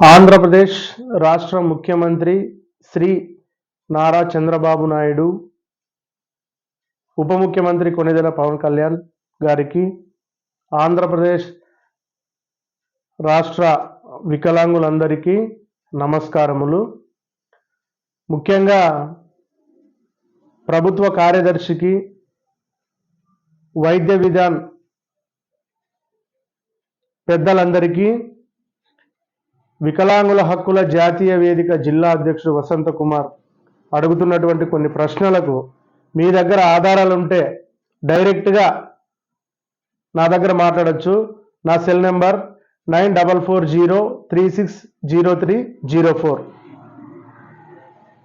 ఆంధ్రప్రదేశ్ రాష్ట్ర ముఖ్యమంత్రి శ్రీ నారా చంద్రబాబు నాయుడు ఉప ముఖ్యమంత్రి కొనిదెల పవన్ కళ్యాణ్ గారికి ఆంధ్రప్రదేశ్ రాష్ట్ర వికలాంగులందరికీ నమస్కారములు. ముఖ్యంగా ప్రభుత్వ కార్యదర్శికి వైద్య విధాన్ పెద్దలందరికీ వికలాంగుల హక్కుల జాతీయ వేదిక జిల్లా అధ్యక్షుడు వసంత కుమార్ అడుగుతున్నటువంటి కొన్ని ప్రశ్నలకు మీ దగ్గర ఆధారాలు ఉంటే డైరెక్ట్గా నా దగ్గర మాట్లాడొచ్చు. నా cell number nine double four zero three six zero three zero four.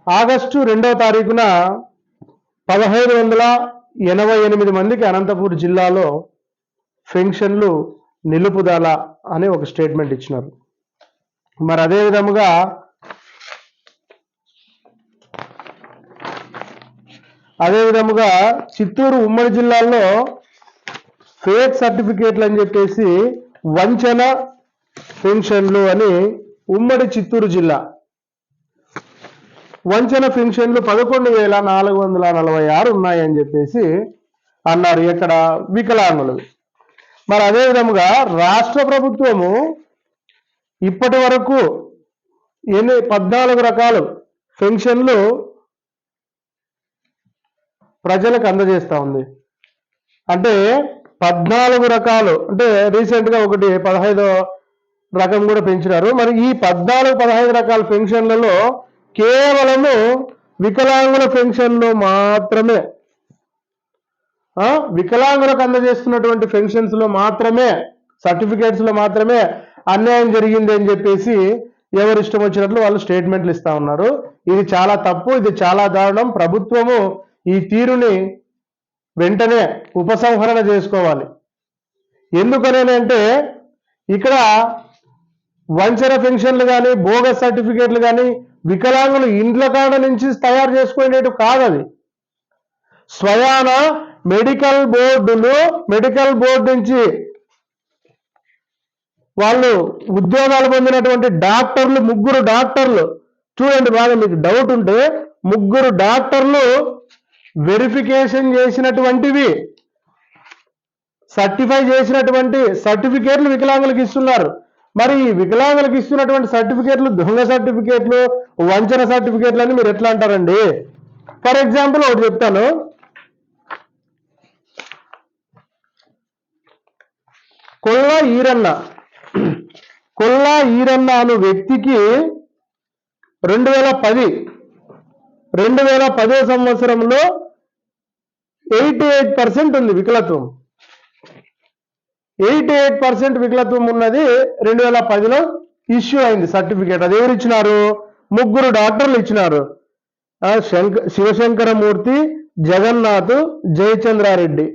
August రెండవ తారీఖున పదహైదు వందల ఎనభై ఎనిమిది మందికి అనంతపూర్ జిల్లాలో పెన్షన్లు నిలుపుదల అని ఒక స్టేట్మెంట్ ఇచ్చినారు. మరి అదే విధముగా అదే విధముగా చిత్తూరు ఉమ్మడి జిల్లాలో ఫేక్ సర్టిఫికేట్లు అని చెప్పేసి వంచన పెన్షన్లు అని ఉమ్మడి చిత్తూరు జిల్లా. వంచన పెన్షన్లు పదకొండు వేల నాలుగు వందల నలభై ఆరు ఉన్నాయని చెప్పేసి అన్నారు ఇక్కడ వికలాంగులు. మరి అదే విధముగా రాష్ట్ర ప్రభుత్వము ఇప్పటి వరకు ఎన్ని పద్నాలుగు రకాలు పెన్షన్లు ప్రజలకు అందజేస్తూ ఉంది. అంటే పద్నాలుగు రకాలు అంటే రీసెంట్గా ఒకటి పదహైదో రకం కూడా పెంచినారు. మరి ఈ పద్నాలుగు పదహైదు రకాల పెన్షన్లలో కేవలము వికలాంగుల పెన్షన్లు మాత్రమే వికలాంగులకు అందజేస్తున్నటువంటి పెన్షన్స్లో మాత్రమే సర్టిఫికేట్స్లో మాత్రమే అన్యాయం జరిగింది అని చెప్పేసి ఎవరు ఇష్టం వచ్చినట్లు వాళ్ళు స్టేట్మెంట్లు ఇస్తా ఉన్నారు. ఇది చాలా తప్పు ఇది చాలా దారుణం. ప్రభుత్వము ఈ తీరుని వెంటనే ఉపసంహరణ చేసుకోవాలి. ఎందుకనేనంటే ఇక్కడ వంచర పెన్షన్లు కానీ బోగస్ సర్టిఫికేట్లు కానీ వికలాంగులు ఇండ్ల కాడ నుంచి తయారు చేసుకునేటు కాదు అది స్వయాన మెడికల్ బోర్డులు మెడికల్ బోర్డు నుంచి వాళ్ళు ఉద్యోగాలు పొందినటువంటి డాక్టర్లు ముగ్గురు డాక్టర్లు. చూడండి బాగా మీకు డౌట్ ఉంటే ముగ్గురు డాక్టర్లు వెరిఫికేషన్ చేసినటువంటివి సర్టిఫై చేసినటువంటి సర్టిఫికేట్లు వికలాంగులకు ఇస్తున్నారు. మరి ఈ వికలాంగులకు ఇస్తున్నటువంటి సర్టిఫికేట్లు దొంగ సర్టిఫికేట్లు వంచన సర్టిఫికేట్లు అని మీరు ఎట్లా అంటారండి? ఫర్ ఎగ్జాంపుల్ ఒకటి చెప్తాను. కొల్లా ఈరన్న. కొల్లా ఈరన్న అను వ్యక్తికి రెండు వేల పది రెండు వేల పదో సంవత్సరంలో ఎయిటీ ఎయిట్ పర్సెంట్ ఉంది వికలత్వం. ఎయిటీ ఎయిట్ పర్సెంట్ వికలత్వం ఉన్నది రెండు వేల పదిలో ఇష్యూ అయింది సర్టిఫికేట్. అది ఎవరు ఇచ్చినారు? ముగ్గురు డాక్టర్లు ఇచ్చినారు. శంక శివశంకరమూర్తి జగన్నాథ్ జయచంద్రారెడ్డి.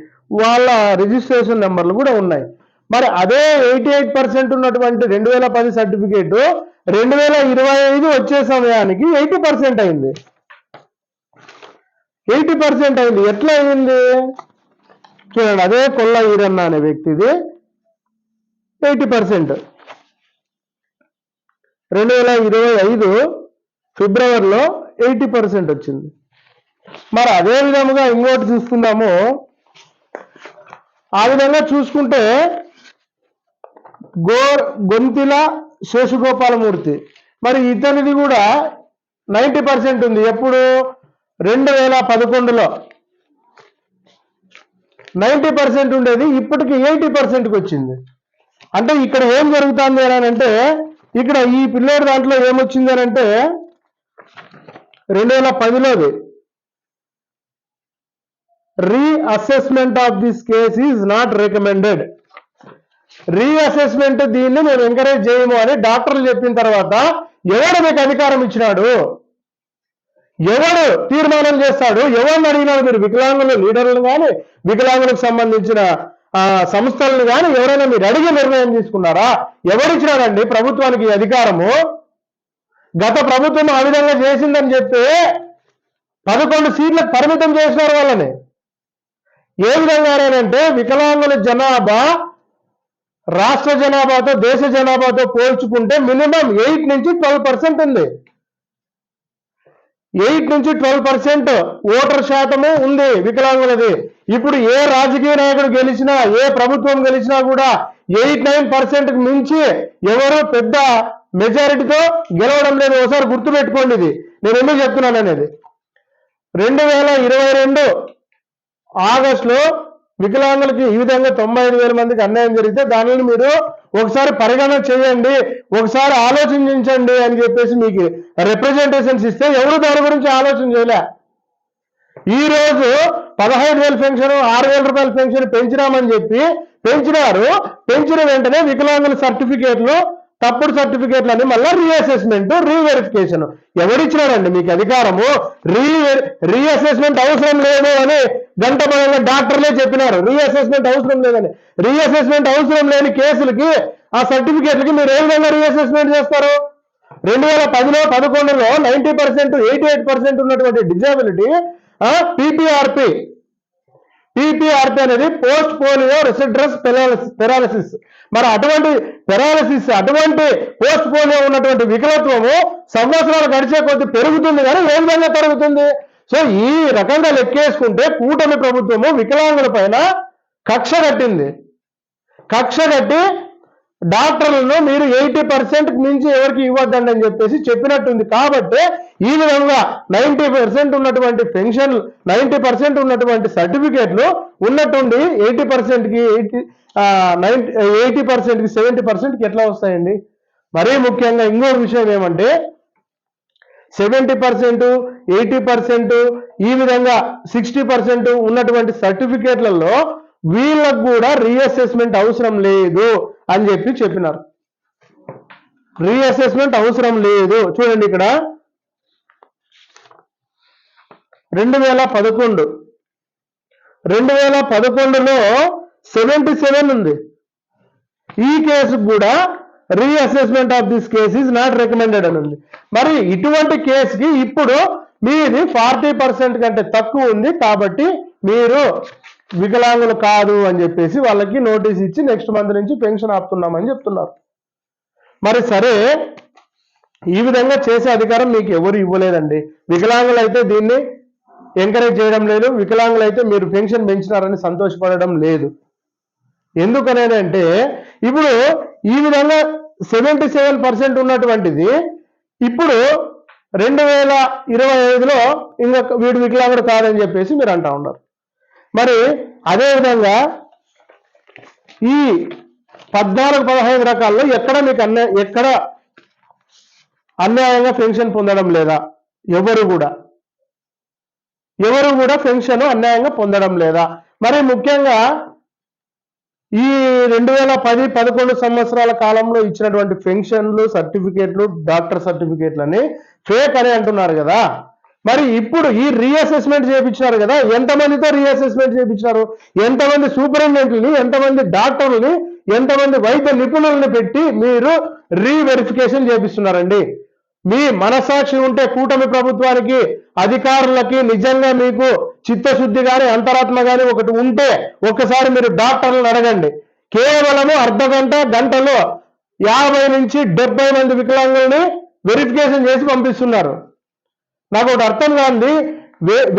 వాళ్ళ రిజిస్ట్రేషన్ నెంబర్లు కూడా ఉన్నాయి. మరి అదే ఎయిటీ ఎయిట్ పర్సెంట్ ఉన్నటువంటి రెండు వేల పది సర్టిఫికేట్ రెండు వేల ఇరవై ఐదు వచ్చే సమయానికి ఎయిటీ పర్సెంట్ అయింది. ఎయిటీ పర్సెంట్ అయింది. ఎట్లా అయింది? చూడండి అదే కొల్ల ఈరన్న అనే వ్యక్తిది. Eighty percent. రెండు వేల ఇరవై ఐదు ఫిబ్రవరిలో ఎయిటీ పర్సెంట్ వచ్చింది. మరి అదే విధముగా ఇంకోటి చూసుకుందాము. ఆ విధంగా చూసుకుంటే గోర్ గొంతిల శేషగోపాలమూర్తి. మరి ఇతనిది కూడా నైంటీ పర్సెంట్ ఉంది. ఎప్పుడు? రెండు వేల పదకొండులో. నైంటీ పర్సెంట్ ఉండేది. ఇప్పటికి ఎయిటీ పర్సెంట్కి వచ్చింది. అంటే ఇక్కడ ఏం జరుగుతుంది అని అంటే ఇక్కడ ఈ పిల్లోడి దాంట్లో ఏమొచ్చింది అని అంటే రెండు వేల పదిలోది. Reassessment of this case is not recommended. Reassessment దీన్ని మేము ఎంకరేజ్ చేయము అని డాక్టర్లు చెప్పిన తర్వాత ఎవడు మీకు అధికారం ఇచ్చినాడు? ఎవడు తీర్మానం చేస్తాడు? ఎవరిని అడిగినాడు మీరు? వికలాంగుల లీడర్లను కానీ వికలాంగులకు సంబంధించిన ఆ, సంస్థలను కానీ ఎవరైనా మీరు అడిగి నిర్ణయం తీసుకున్నారా? ఎవరిచ్చినారండి ప్రభుత్వానికి అధికారము? గత ప్రభుత్వం ఆ విధంగా చేసిందని చెప్తే పదకొండు సీట్లకు పరిమితం చేసినారు వాళ్ళని. ఏ విధంగానేనంటే వికలాంగుల జనాభా రాష్ట్ర జనాభాతో దేశ జనాభాతో పోల్చుకుంటే మినిమం ఎయిట్ నుంచి ట్వెల్వ్ పర్సెంట్ ఉంది. ఎయిట్ నుంచి ట్వెల్వ్ పర్సెంట్ ఓటర్ శాతము ఉంది వికలాంగులది. ఇప్పుడు ఏ రాజకీయ నాయకుడు గెలిచినా ఏ ప్రభుత్వం గెలిచినా కూడా ఎయిట్ నైన్ పర్సెంట్ మించి ఎవరు పెద్ద మెజారిటీతో గెలవడం లేదు. ఒకసారి గుర్తుపెట్టుకోండి ఇది. నేను ఎందుకు చెప్తున్నాను అనేది. రెండు వేల ఇరవై రెండు ఆగస్టులో వికలాంగులకి ఈ విధంగా తొంభై ఐదు వేల మందికి అన్యాయం జరిగితే దానిని మీరు ఒకసారి పరిగణన చేయండి ఒకసారి ఆలోచించండి అని చెప్పేసి మీకు రిప్రజెంటేషన్స్ ఇస్తే ఎవరు దాని గురించి ఆలోచన చేయలే. ఈ రోజు పదహైదు వేల పెన్షన్ ఆరు వేల రూపాయల పెన్షన్ పెంచినామని చెప్పి పెంచినారు. పెంచిన వెంటనే వికలాంగుల సర్టిఫికేట్లు తప్పుడు సర్టిఫికేట్లు అని మళ్ళీ రీఅసెస్మెంట్ రీవెరిఫికేషన్ ఎవరిచ్చినారండి మీకు అధికారము? రీ రీఅసెస్మెంట్ అవసరం లేదు అని గంట పదంగా డాక్టర్లే చెప్పినారు. రీఅసెస్మెంట్ అవసరం లేదని. రీఅసెస్మెంట్ అవసరం లేని కేసులకి ఆ సర్టిఫికేట్లకి మీరు ఏ విధంగా రీఅసెస్మెంట్ చేస్తారు? రెండు వేల పదిలో పదకొండులో ninety percent eighty eight percent ఉన్నటువంటి డిజేబిలిటీ పీపీఆర్పి పీపీఆర్పీ అనేది పోస్ట్ పోలియో రెసిడ్రస్ పెరాలసిస్. మరి అటువంటి పెరాలసిస్ అటువంటి పోస్ట్ పోలియో ఉన్నటువంటి వికలత్వము సంవత్సరాలు గడిచే కొద్ది పెరుగుతుంది కానీ ఏ విధంగా పెరుగుతుంది? సో ఈ రకంగా లెక్కేసుకుంటే కూటమి ప్రభుత్వము వికలాంగుల పైన కక్ష కట్టింది. కక్ష కట్టి డాక్టర్లను మీరు ఎయిటీ పర్సెంట్ మించి ఎవరికి ఇవ్వద్దండి అని చెప్పేసి చెప్పినట్టుంది. కాబట్టి ఈ విధంగా నైంటీ పర్సెంట్ ఉన్నటువంటి పెన్షన్ నైంటీ పర్సెంట్ ఉన్నటువంటి సర్టిఫికేట్లు ఉన్నట్టుండి ఎయిటీ పర్సెంట్కి ఎయిటీ నైంటీ ఎయిటీ పర్సెంట్కి సెవెంటీ పర్సెంట్కి ఎట్లా వస్తాయండి? మరీ ముఖ్యంగా ఇంకో విషయం ఏమంటే సెవెంటీ పర్సెంట్ ఎయిటీ పర్సెంట్ ఈ విధంగా సిక్స్టీ పర్సెంట్ ఉన్నటువంటి సర్టిఫికేట్లలో వీళ్ళకు కూడా రీఅసెస్మెంట్ అవసరం లేదు. అని చెప్పి చెప్పినారు. రీఅసెస్మెంట్ అవసరం లేదు. చూడండి ఇక్కడ. రెండు వేల పదకొండు. రెండు వేల పదకొండులో సెవెంటీ సెవెన్ ఉంది. ఈ కేసు కూడా reassessment of this case is not recommended అని ఉంది. మరి ఇటువంటి కేసుకి ఇప్పుడు మీది ఫార్టీ పర్సెంట్ కంటే తక్కువ ఉంది కాబట్టి మీరు వికలాంగులు కాదు అని చెప్పేసి వాళ్ళకి నోటీస్ ఇచ్చి నెక్స్ట్ మంత్ నుంచి పెన్షన్ ఆపుతున్నామని చెప్తున్నారు. మరి సరే ఈ విధంగా చేసే అధికారం మీకు ఎవరు ఇవ్వలేదండి. వికలాంగులు అయితే దీన్ని ఎంకరేజ్ చేయడం లేదు వికలాంగులు అయితే మీరు పెన్షన్ పెంచినారని సంతోషపడడం లేదు. ఎందుకనేదంటే ఇప్పుడు ఈ విధంగా సెవెంటీ సెవెన్ పర్సెంట్ ఉన్నటువంటిది ఇప్పుడు రెండు వేల ఇరవై ఐదులో ఇంకా వీడు వికలాంగుడు కాదని చెప్పేసి మీరు అంటా ఉన్నారు. మరి అదేవిధంగా ఈ పద్నాలుగు పదహైదు రకాల్లో ఎక్కడ మీకు అన్యా ఎక్కడ అన్యాయంగా పెన్షన్ పొందడం లేదా? ఎవరు కూడా. ఎవరు కూడా పెన్షన్ అన్యాయంగా పొందడం లేదా? మరి ముఖ్యంగా ఈ రెండు వేల పది పదకొండు సంవత్సరాల కాలంలో ఇచ్చినటువంటి పెన్షన్లు సర్టిఫికేట్లు డాక్టర్ సర్టిఫికేట్లని ఫేక్ అని అంటున్నారు కదా. మరి ఇప్పుడు ఈ రీఅసెస్మెంట్ చేయించినారు కదా ఎంతమందితో రీఅసెస్మెంట్ చేయించినారు? ఎంతమంది సూపరింటెండెంట్ని ఎంతమంది డాక్టర్లని ఎంతమంది వైద్య నిపుణులను పెట్టి మీరు రీవెరిఫికేషన్ చేపిస్తున్నారండి. మీ మనసాక్షి ఉంటే కూటమి ప్రభుత్వానికి అధికారులకి నిజంగా మీకు చిత్తశుద్ధి కానీ అంతరాత్మ కానీ ఒకటి ఉంటే ఒకసారి మీరు డాక్టర్లను అడగండి. కేవలము అర్ధ గంట గంటలో యాభై నుంచి డెబ్బై మంది వికలాంగుల్ని వెరిఫికేషన్ చేసి పంపిస్తున్నారు. నాకు ఒకటి అర్థం కాంది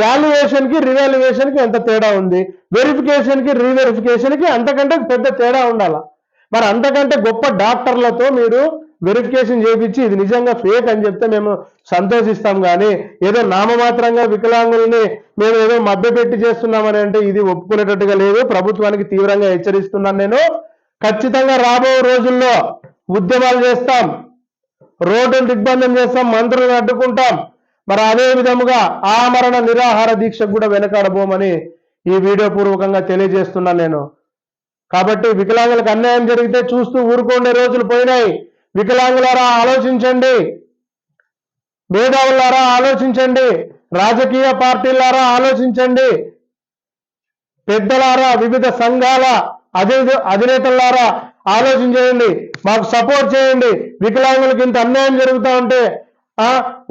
వాల్యుయేషన్కి రివాల్యుయేషన్కి ఎంత తేడా ఉంది? వెరిఫికేషన్కి రీవెరిఫికేషన్కి అంతకంటే పెద్ద తేడా ఉండాల. మరి అంతకంటే గొప్ప డాక్టర్లతో మీరు వెరిఫికేషన్ చేయించి ఇది నిజంగా ఫేక్ అని చెప్తే మేము సంతోషిస్తాం కానీ ఏదో నామమాత్రంగా వికలాంగుల్ని మేము ఏదో మభ్యపెట్టి చేస్తున్నామని అంటే ఇది ఒప్పుకునేటట్టుగా లేదు. ప్రభుత్వానికి తీవ్రంగా హెచ్చరిస్తున్నాను నేను. ఖచ్చితంగా రాబో రోజుల్లో ఉద్యమాలు చేస్తాం. రోడ్డు దిగ్బంధం చేస్తాం మంత్రులను అడ్డుకుంటాం. మరి అదే విధముగా ఆమరణ నిరాహార దీక్షకు కూడా వెనకాడబోమని ఈ వీడియో పూర్వకంగా తెలియజేస్తున్నాను నేను. కాబట్టి వికలాంగులకు అన్యాయం జరిగితే చూస్తూ ఊరుకోండే రోజులు పోయినాయి. వికలాంగులారా ఆలోచించండి. మేధావులారా ఆలోచించండి. రాజకీయ పార్టీలారా ఆలోచించండి. పెద్దలారా వివిధ సంఘాల అధి అధినేతలారా ఆలోచించేయండి మాకు సపోర్ట్ చేయండి. వికలాంగులకు ఇంత అన్యాయం జరుగుతూ ఉంటే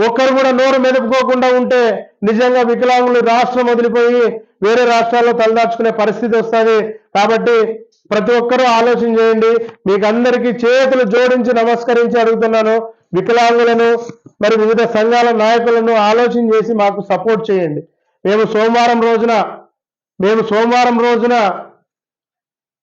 ఒక్కరు కూడా నోరు మెదుపుకోకుండా ఉంటే నిజంగా వికలాంగులు రాష్ట్రం వదిలిపోయి వేరే రాష్ట్రాల్లో తలదాచుకునే పరిస్థితి వస్తుంది. కాబట్టి ప్రతి ఒక్కరూ ఆలోచన చేయండి. మీకు అందరికీ చేతులు జోడించి నమస్కరించి అడుగుతున్నాను. వికలాంగులను మరి వివిధ సంఘాల నాయకులను ఆలోచన చేసి మాకు సపోర్ట్ చేయండి. మేము సోమవారం రోజున మేము సోమవారం రోజున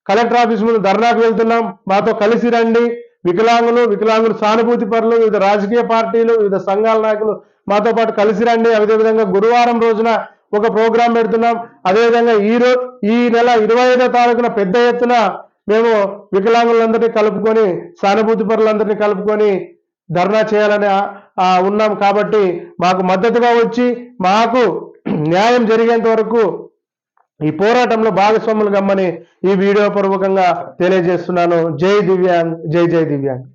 కలెక్టర్ ఆఫీస్ ముందు ధర్నాకు వెళ్తున్నాం. మాతో కలిసి రండి. వికలాంగులు వికలాంగులు సానుభూతి పరులు వివిధ రాజకీయ పార్టీలు వివిధ సంఘాల నాయకులు మాతో పాటు కలిసి రండి. అదేవిధంగా గురువారం రోజున ఒక ప్రోగ్రాం పెడుతున్నాం. అదేవిధంగా ఈ రోజు ఈ నెల ఇరవై ఐదో తారీఖున పెద్ద ఎత్తున మేము వికలాంగులందరినీ కలుపుకొని సానుభూతి పరులందరినీ కలుపుకొని ధర్నా చేయాలని ఉన్నాం. కాబట్టి మాకు మద్దతుగా వచ్చి మాకు న్యాయం జరిగేంత వరకు ఈ పోరాటంలో భాగస్వాములు గమ్మని ఈ వీడియో పూర్వకంగా తెలియజేస్తున్నాను. జై దివ్యాంగ్ జై జై దివ్యాంగ్.